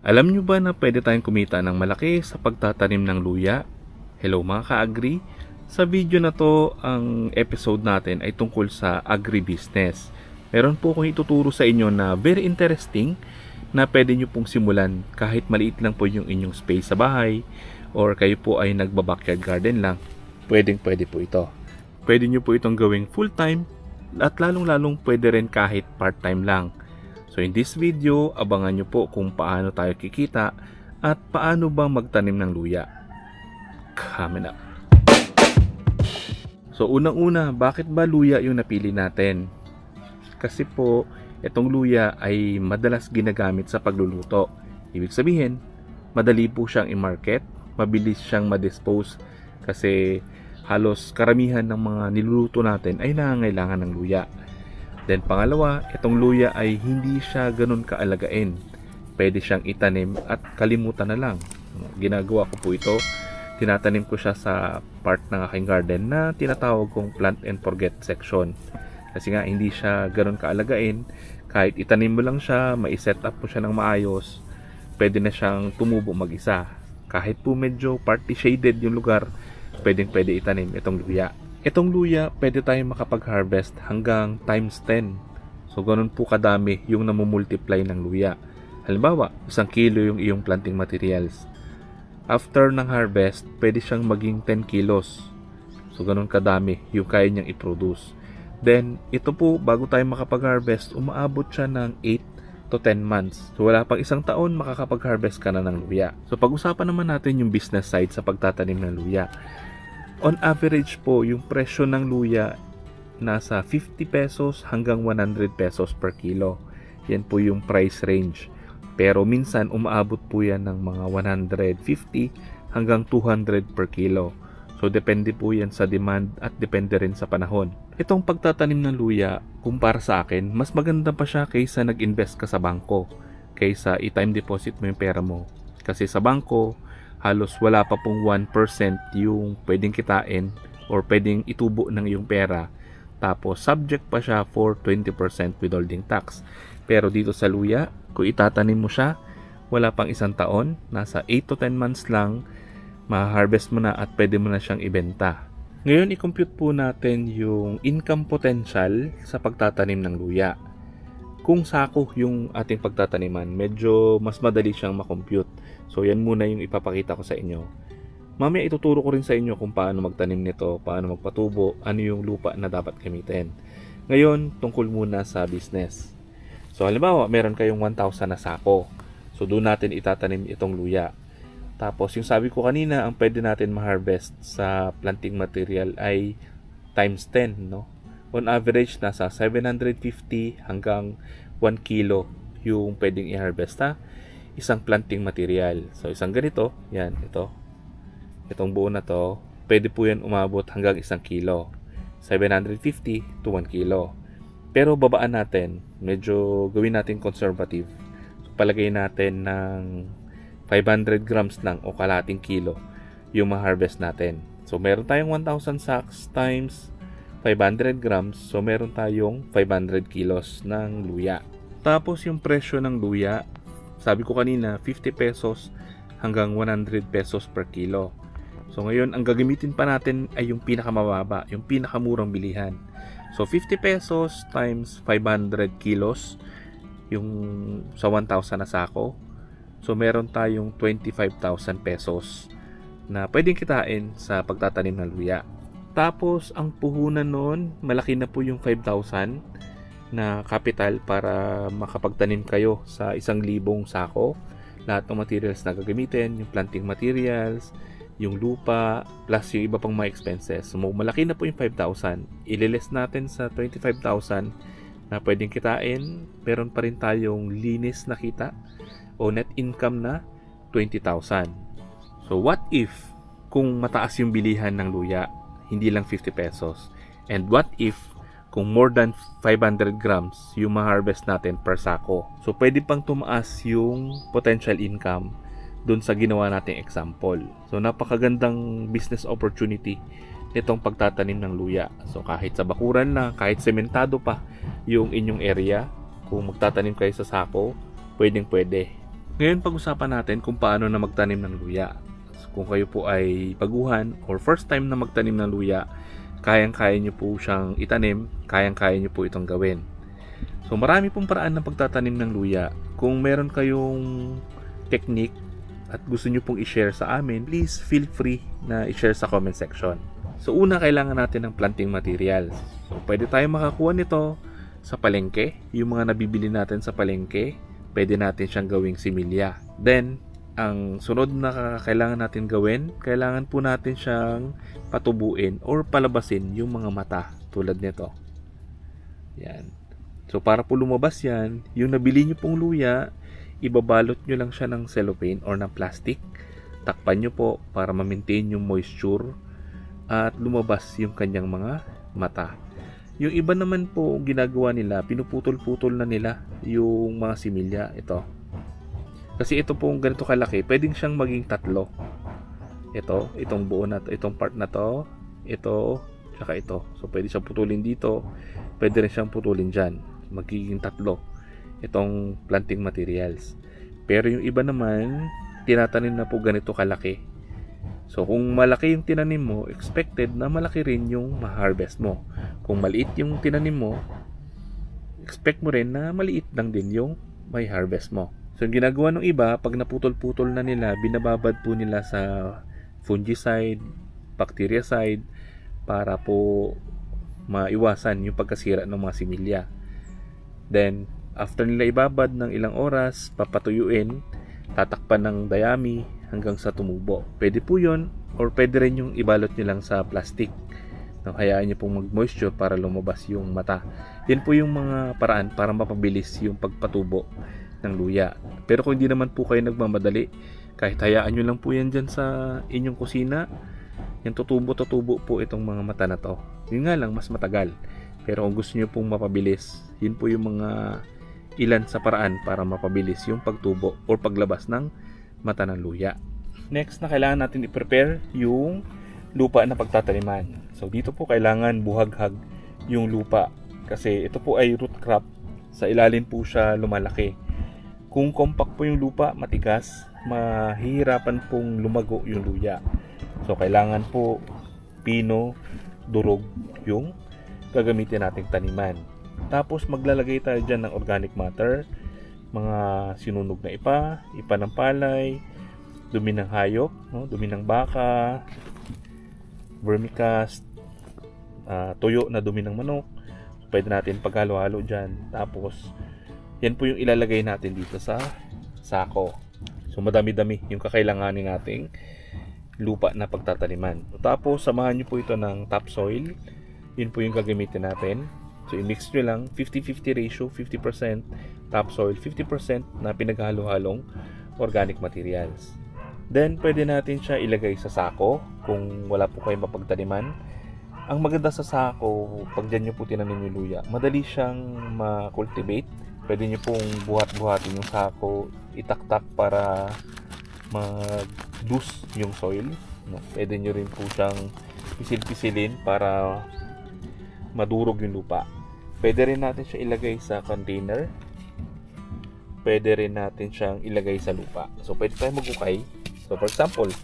Alam nyo ba na pwede tayong kumita ng malaki sa pagtatanim ng luya? Hello mga ka-agri! Sa video na to, ang episode natin ay tungkol sa agribusiness. Meron po akong ituturo sa inyo na very interesting na pwede nyo pong simulan kahit maliit lang po yung inyong space sa bahay or kayo po ay nagba-backyard garden lang. Pwedeng pwede po ito. Pwede nyo po itong gawing full-time at lalong-lalong pwede rin kahit part-time lang. So in this video, abangan nyo po kung paano tayo kikita at paano bang magtanim ng luya. Coming up. So unang-una, bakit ba luya yung napili natin? Kasi po, itong luya ay madalas ginagamit sa pagluluto. Ibig sabihin, madali po siyang i-market, mabilis siyang ma-dispose kasi halos karamihan ng mga niluluto natin ay nangangailangan ng luya. Then pangalawa, itong luya ay hindi siya ganun kaalagain. Pwede siyang itanim at kalimutan na lang. Ginagawa ko po ito. Tinatanim ko siya sa part ng aking garden na tinatawag kong plant and forget section. Kasi nga hindi siya ganun kaalagain. Kahit itanim mo lang siya, mai-set up mo siya ng maayos, pwede na siyang tumubo mag-isa. Kahit po medyo party shaded yung lugar, pwedeng pwede itanim itong luya. Itong luya, pwede tayong makapag-harvest hanggang times 10. So, ganun po kadami yung namumultiply ng luya. Halimbawa, isang kilo yung iyong planting materials. After ng harvest, pwede siyang maging 10 kilos. So, ganun kadami yung kaya niyang i-produce. Then, ito po, bago tayo makapag-harvest, umaabot siya ng 8 to 10 months. So, wala pang isang taon, makakapag-harvest ka na ng luya. So, pag-usapan naman natin yung business side sa pagtatanim ng luya. On average po, yung presyo ng luya nasa 50 pesos hanggang 100 pesos per kilo. Yan po yung price range. Pero minsan umaabot po yan ng mga 150 hanggang 200 per kilo. So depende po yan sa demand at depende rin sa panahon. Itong pagtatanim ng luya, kumpara sa akin, mas maganda pa siya kaysa nag-invest ka sa bangko. Kaysa i-time deposit mo yung pera mo. Kasi sa bangko, halos wala pa pong 1% yung pwedeng kitain or pwedeng itubo ng iyong pera. Tapos subject pa siya for 20% withholding tax. Pero dito sa luya, kung itatanim mo siya, wala pang isang taon, nasa 8 to 10 months lang, ma-harvest mo na at pwede mo na siyang ibenta. Ngayon, i-compute po natin yung income potential sa pagtatanim ng luya. Kung sako yung ating pagtataniman, medyo mas madali siyang makompute. So, yan muna yung ipapakita ko sa inyo. Mamaya ituturo ko rin sa inyo kung paano magtanim nito, paano magpatubo, ano yung lupa na dapat gamitin. Ngayon, tungkol muna sa business. So halimbawa, meron kayong 1,000 na sako. So doon natin itatanim itong luya. Tapos yung sabi ko kanina, ang pwede natin ma-harvest sa planting material ay times 10, no? On average, nasa 750 hanggang 1 kilo yung pwedeng i-harvest ha? Isang planting material. So isang ganito, yan, ito. Itong buo na to, pwede po yan umabot hanggang isang kilo. 750 to 1 kilo. Pero babaan natin, medyo gawin natin conservative. So, palagay natin ng 500 grams lang o kalating kilo yung ma-harvest natin. So meron tayong 1,000 sacks times 500 grams. So meron tayong 500 kilos ng luya. Tapos yung presyo ng luya, sabi ko kanina 50 pesos hanggang 100 pesos per kilo. So ngayon, ang gagamitin pa natin ay yung pinakamababa, yung pinakamurang bilihan. So 50 pesos times 500 kilos yung sa 1,000 na sako. So meron tayong 25,000 pesos na pwedeng kitain sa pagtatanim ng luya. Tapos ang puhunan noon, malaki na po yung 5,000 na capital para makapagtanim kayo sa isang libong sako. Lahat ng materials na gagamitin, yung planting materials, yung lupa, plus yung iba pang mga expenses. So, malaki na po yung 5,000. Ililis natin sa 25,000 na pwedeng kitain. Meron pa rin tayong linis na kita o net income na 20,000. So, what if kung mataas yung bilihan ng luya, hindi lang 50 pesos? And what if kung more than 500 grams yung ma-harvest natin per sako? So, pwede pang tumaas yung potential income dun sa ginawa nating example. So napakagandang business opportunity nitong pagtatanim ng luya. So kahit sa bakuran na, kahit sementado pa yung inyong area, kung magtatanim kayo sa sako, pwedeng pwede. Ngayon pag-usapan natin kung paano na magtanim ng luya. Kung kayo po ay baguhan or first time na magtanim ng luya, kayang-kaya nyo po siyang itanim, kayang-kaya nyo po itong gawin. So marami pong paraan ng pagtatanim ng luya. Kung meron kayong technique at gusto nyo pong i-share sa amin, please feel free na i-share sa comment section. So una, kailangan natin ng planting materials. So pwede tayo makakuha nito sa palengke. Yung mga nabibili natin sa palengke, pwede natin siyang gawing similya. Then, ang sunod na kailangan natin gawin, kailangan po natin siyang patubuin or palabasin yung mga mata tulad nito. Yan. So para po lumabas yan, yung nabili nyo pong luya, ibabalot nyo lang siya ng cellophane or ng plastic. Takpan nyo po para ma-maintain yung moisture at lumabas yung kanyang mga mata. Yung iba naman po ginagawa nila, pinuputol-putol na nila yung mga similya. Ito. Kasi ito pong ganito kalaki, pwedeng siyang maging tatlo. Ito, itong buo na to, itong part na to, ito, tsaka ito. So pwede siyang putulin dito, pwede rin siyang putulin dyan. Magiging tatlo itong planting materials. Pero yung iba naman, tinatanim na po ganito kalaki. So kung malaki yung tinanim mo, expected na malaki rin yung ma-harvest mo. Kung maliit yung tinanim mo, expect mo rin na maliit lang din yung may harvest mo. So yung ginagawa ng iba, pag naputol-putol na nila, binababad po nila sa fungicide, bactericide, para po maiwasan yung pagkasira ng mga similya. Then, after nila ibabad ng ilang oras, papatuyuin, tatakpan ng dayami hanggang sa tumubo. Pwede po yun, or pwede rin yung ibalot nyo lang sa plastic. No, hayaan nyo pong mag-moisture para lumabas yung mata. Yan po yung mga paraan para mapabilis yung pagpatubo ng luya. Pero kung hindi naman po kayo nagmamadali, kahit hayaan nyo lang po yan dyan sa inyong kusina, yung tutubo-tutubo po itong mga mata na to. Yun nga lang, mas matagal. Pero kung gusto nyo pong mapabilis, yun po yung mga ilan sa paraan para mapabilis yung pagtubo or paglabas ng mata ng luya. Next na kailangan natin i-prepare yung lupa na pagtataniman. So dito po kailangan buhaghag yung lupa kasi ito po ay root crop. Sa ilalim po siya lumalaki. Kung compact po yung lupa, matigas, mahihirapan pong lumago yung luya. So kailangan po pino, durog yung gagamitin nating taniman. Tapos maglalagay tayo dyan ng organic matter, mga sinunog na ipa, ipa ng palay, dumi ng hayop, no? dumi ng baka, vermicast, ah, tuyo na dumi ng manok. Pwede natin paghalo-halo dyan. Tapos, yan po yung ilalagay natin dito sa sako. So, madami-dami yung kakailanganin nating lupa na pagtataniman. Tapos, samahan nyo po ito ng topsoil. Yun po yung gagamitin natin. So, i-mix nyo lang 50-50 ratio, 50% topsoil, 50% na pinaghalo-halong organic materials. Then, pwede natin siya ilagay sa sako kung wala po kayong mapagtaniman. Ang maganda sa sako, pag dyan nyo po tinanim yung luya, madali siyang ma-cultivate. Pwede nyo pong buhat-buhatin yung sako, itaktak para mag-loose yung soil. No? Pwede nyo rin po siyang pisil-pisilin para madurog yung lupa. Pwede rin natin siya ilagay sa container. Pwede rin natin siyang ilagay sa lupa. So, pwede tayo magukay. So, for example,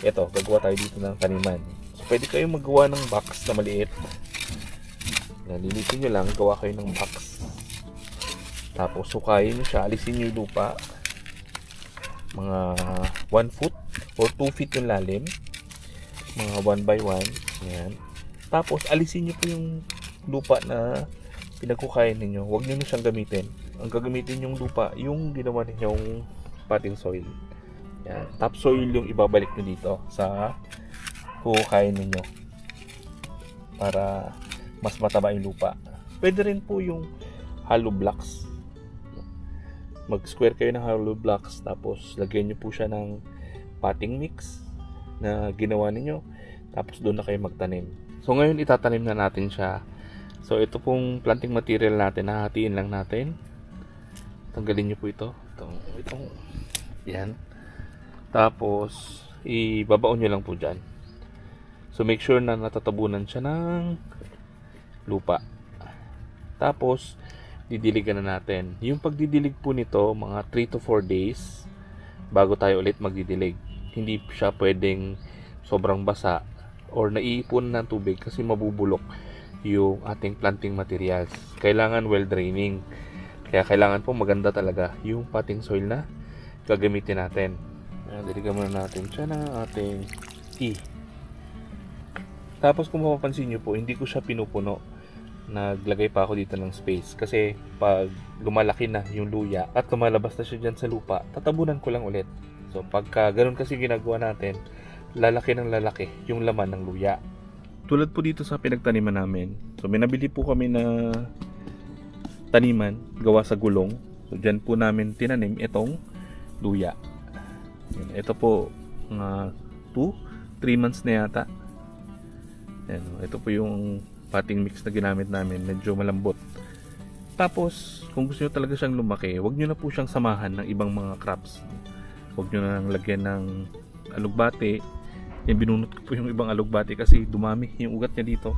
ito, gagawa tayo dito ng taniman. So, pwede kayong magawa ng box na maliit. Nalilitin nyo lang, gawa kayo ng box. Tapos, sukayin nyo siya, alisin nyo yung lupa. Mga 1 foot or 2 feet yung lalim. Mga 1 by 1. Yan. Tapos, alisin nyo po yung lupa na pinagkukain ninyo. Huwag nyo siyang gamitin. Ang gagamitin yung lupa, yung ginawa ninyong potting soil. Yan. Topsoil yung ibabalik nyo dito sa kukain ninyo. Para mas mataba yung lupa. Pwede rin po yung hollow blocks. Mag-square kayo ng hollow blocks tapos lagyan nyo po siya ng potting mix na ginawa ninyo. Tapos doon na kayo magtanim. So ngayon itatanim na natin siya. So ito pong planting material natin, hahatiin lang natin. Tanggalin nyo po ito. Itong, itong, yan. Tapos, ibabaon nyo lang po dyan. So make sure na natatabunan siya ng lupa. Tapos, didiligan na natin. Yung pagdidilig po nito, mga 3 to 4 days, bago tayo ulit magdidilig. Hindi siya pwedeng sobrang basa or naiipon ng tubig kasi mabubulok yung ating planting materials. Kailangan well draining. Kaya kailangan po maganda talaga yung potting soil na gagamitin natin. Ayan, diligan muna natin siya ng ating tea. Tapos kung mapapansin nyo po, hindi ko siya pinupuno. Naglagay pa ako dito ng space. Kasi pag lumalaki na yung luya at lumalabas na siya dyan sa lupa, tatabunan ko lang ulit. So pagka ganun kasi ginagawa natin, lalaki ng lalaki yung laman ng luya. Tulad po dito sa pinagtaniman namin. So may nabili po kami na taniman gawa sa gulong. So dyan po namin tinanim itong luya. Ito po mga 2, 3 months na yata. Yan, ito po yung potting mix na ginamit namin, medyo malambot. Tapos, kung gusto nyo talaga siyang lumaki, huwag nyo na po siyang samahan ng ibang mga crops. Huwag nyo na lagyan ng alugbate. Yan, binunot ko po yung ibang alugbate kasi dumami yung ugat niya dito.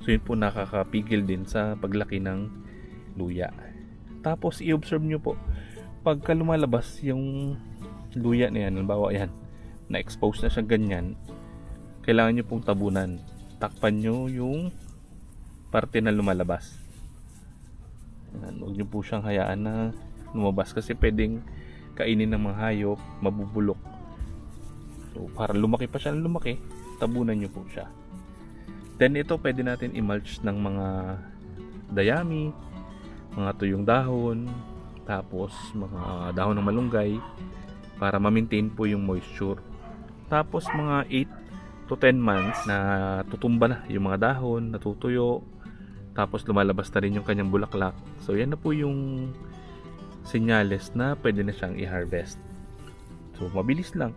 So, yun po nakakapigil din sa paglaki ng luya. Tapos, i-observe nyo po, pagka lumalabas yung luya na yan, halimbawa yan, na-expose na siya ganyan, kailangan nyo pong tabunan. Takpan nyo yung parte na lumalabas. Yan, huwag nyo po siyang hayaan na lumabas kasi pwedeng kainin ng mga hayop, mabubulok. So, para lumaki pa siya ng lumaki, tabunan nyo po siya. Then ito pwede natin i-mulch ng mga dayami, mga tuyong dahon, tapos mga dahon ng malunggay para ma-maintain po yung moisture. Tapos mga 8 to 10 months na tutumba na yung mga dahon, natutuyo, tapos lumalabas na rin yung kanyang bulaklak. So yan na po yung senyales na pwede na siyang i-harvest. So mabilis lang.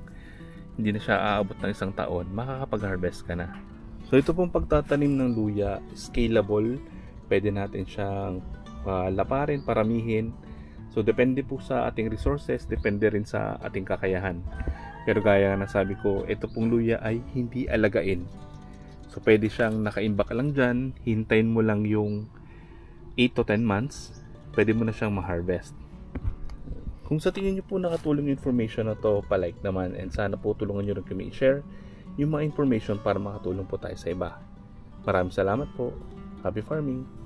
Hindi na siya aabot ng isang taon, makakapag-harvest ka na. So ito pong pagtatanim ng luya, scalable. Pwede natin siyang palaparin, paramihin. So depende po sa ating resources, depende rin sa ating kakayahan. Pero gaya na sabi ko, ito pong luya ay hindi alagain. So pwede siyang nakaimbak lang dyan, hintayin mo lang yung 8 to 10 months, pwede mo na siyang ma-harvest. Kung sa tingin nyo po nakatulong yung information na to, palike naman and sana po tulungan nyo rin kami i-share yung mga information para makatulong po tayo sa iba. Maraming salamat po. Happy farming!